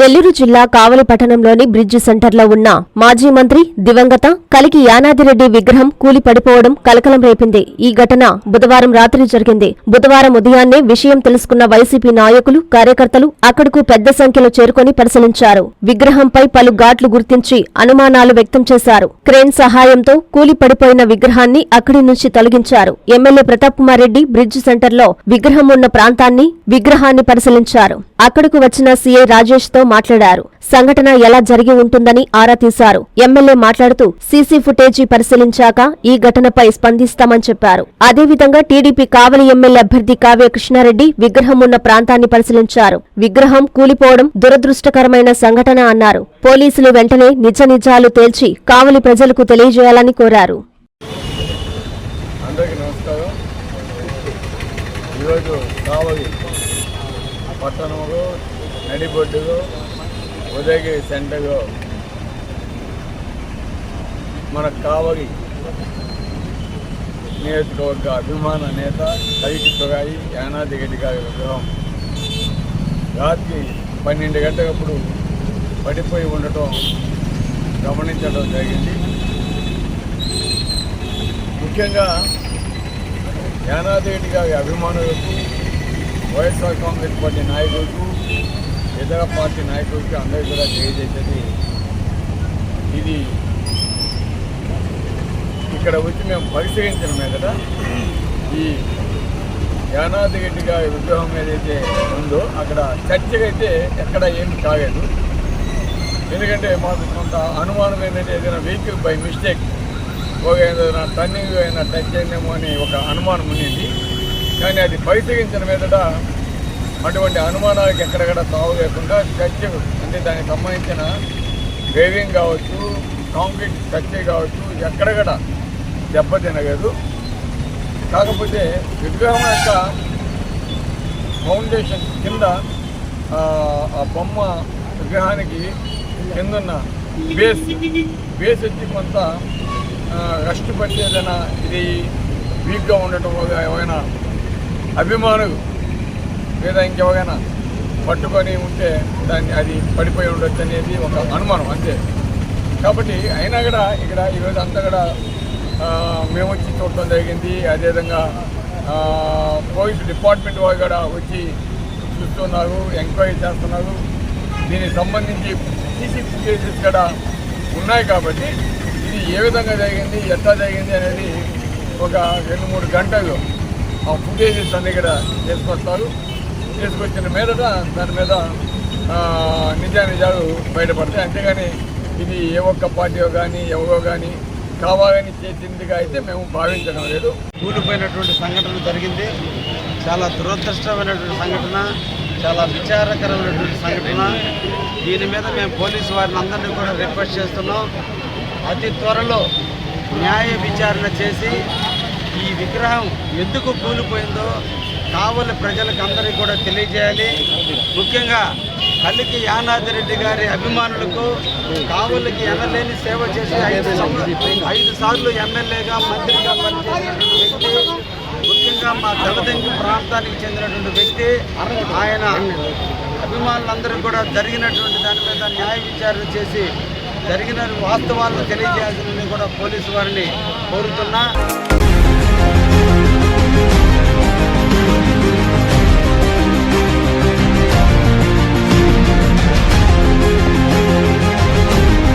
నెల్లూరు జిల్లా కావలి పట్టణంలోని బ్రిడ్జి సెంటర్లో ఉన్న మాజీ మంత్రి దివంగత కలికి యానాదిరెడ్డి విగ్రహం కూలి పడిపోవడం కలకలం రేపింది. ఈ ఘటన బుధవారం రాత్రి జరిగింది. బుధవారం ఉదయాన్నే విషయం తెలుసుకున్న వైసీపీ నాయకులు కార్యకర్తలు అక్కడకు పెద్ద సంఖ్యలో చేరుకొని పరిశీలించారు. విగ్రహంపై పలు ఘాట్లు గుర్తించి అనుమానాలు వ్యక్తం చేశారు. క్రేన్ సహాయంతో కూలి పడిపోయిన విగ్రహాన్ని అక్కడి నుంచి తొలగించారు. ఎమ్మెల్యే ప్రతాప్ కుమార్ రెడ్డి బ్రిడ్జ్ సెంటర్లో విగ్రహం ఉన్న ప్రాంతాన్ని విగ్రహాన్ని పరిశీలించారు. అక్కడకు వచ్చిన సీఐ రాజేష్తో మాట్లాడారు. సంఘటన ఎలా జరిగి ఉంటుందని ఆరా తీశారు. ఎమ్మెల్యే మాట్లాడుతూ సీసీ ఫుటేజీ పరిశీలించాక ఈ ఘటనపై స్పందిస్తామని చెప్పారు. అదేవిధంగా టీడీపీ కావలి ఎమ్మెల్యే అభ్యర్థి కావ్య కృష్ణారెడ్డి విగ్రహం ఉన్న ప్రాంతాన్ని పరిశీలించారు. విగ్రహం కూలిపోవడం దురదృష్టకరమైన సంఘటన అన్నారు. పోలీసులు వెంటనే నిజ నిజాలు తేల్చి కావలి ప్రజలకు తెలియజేయాలని కోరారు. అందరికీ నమస్కారం. ఈరోజు కావలి పట్టణంలో నడిబొడ్డులో ఉదయగిరి సెంటర్లో మన కావలి నియోజకవర్గ అభిమాన నేత కవికి తొగాయి యానాది గడ్డి గారి విగ్రహం. రాత్రి పన్నెండు గంటలప్పుడు పడిపోయి ఉండటం గమనించడం జరిగింది. ముఖ్యంగా యానాదేవి గారి అభిమానులకు వైఎస్ఆర్ కాంగ్రెస్ పార్టీ నాయకులకు ఇతర పార్టీ నాయకులకి అందరికీ కూడా తెలియజేసేది ఇది. ఇక్కడ వచ్చి మేము పరిశీలించడమే కదా. ఈ యానాది రెడ్డి గారి విగ్రహం ఏదైతే ఉందో అక్కడ చర్చకైతే అయితే ఎక్కడ ఏమి కాలేదు. ఎందుకంటే మాకు కొంత అనుమానం ఏంటంటే ఏదైనా వెహికల్ బై మిస్టేక్ ఒక ఏదైనా టర్నింగ్ అయినా టచ్ అయిందేమో అని ఒక అనుమానం ఉండింది. కానీ అది పరిశీలించిన మీదట అటువంటి అనుమానాలకు ఎక్కడెక్కడ తావు లేకుండా టచ్ అంటే దానికి సంబంధించిన వేవింగ్ కావచ్చు కాంక్రీట్ టచ్ కావచ్చు ఎక్కడెక్కడ దెబ్బతినలేదు. కాకపోతే విగ్రహం యొక్క ఫౌండేషన్ కింద ఆ, బొమ్మ విగ్రహానికి కిందన్న బేస్ బేస్ వచ్చి కొంత రస్ట్ పట్టి ఏదైనా ఇది వీక్గా ఉండటం వల్ల ఏమైనా అభిమానులు లేదా ఇంకెవరైనా పట్టుకొని ఉంటే దాన్ని అది పడిపోయి ఉండొచ్చు అనేది ఒక అనుమానం అంతే. కాబట్టి అయినా కూడా ఇక్కడ ఈరోజు అంతా కూడా మేము వచ్చి చూడటం జరిగింది. అదేవిధంగా పోలీసు డిపార్ట్మెంట్ వాళ్ళు కూడా వచ్చి చూస్తున్నారు ఎంక్వైరీ చేస్తున్నారు. దీనికి సంబంధించి సీసీ కేసెస్ కూడా ఉన్నాయి కాబట్టి ఇది ఏ విధంగా జరిగింది ఎట్లా జరిగింది అనేది ఒక రెండు మూడు గంటలు ఆ ఫుటేజెస్ అన్ని కూడా తీసుకొస్తారు. తీసుకొచ్చిన మీదట దాని మీద నిజానిజాలు నిజా నిజాలు బయటపడతాయి. అంతేగాని ఇది ఏ ఒక్క పార్టీయో కానీ ఎవరో కానీ కావాలని చేసిందిగా అయితే మేము భావించడం లేదు. కూలిపోయినటువంటి సంఘటన జరిగింది. చాలా దురదృష్టమైనటువంటి సంఘటన చాలా విచారకరమైనటువంటి సంఘటన. దీని మీద మేము పోలీసు వారిని అందరినీ కూడా రిక్వెస్ట్ చేస్తున్నాం. అతి త్వరలో న్యాయ విచారణ చేసి ఈ విగ్రహం ఎందుకు కూలిపోయిందో కావలి ప్రజలకు అందరికీ కూడా తెలియజేయాలి. ముఖ్యంగా కల్లికి యానాదిరెడ్డి గారి అభిమానులకు కావులకి ఎనలేని సేవ చేసి ఐదు ఐదు సార్లు ఎమ్మెల్యేగా మంత్రిగా పనిచేసినటువంటి వ్యక్తి ముఖ్యంగా మా దళదంగి ప్రాంతానికి చెందినటువంటి వ్యక్తి ఆయన అభిమానులందరూ కూడా జరిగినటువంటి దాని మీద న్యాయ విచారణ చేసి జరిగిన వాస్తవాలను తెలియజేయాల్సిందని కూడా పోలీసు వారిని కోరుతున్నా.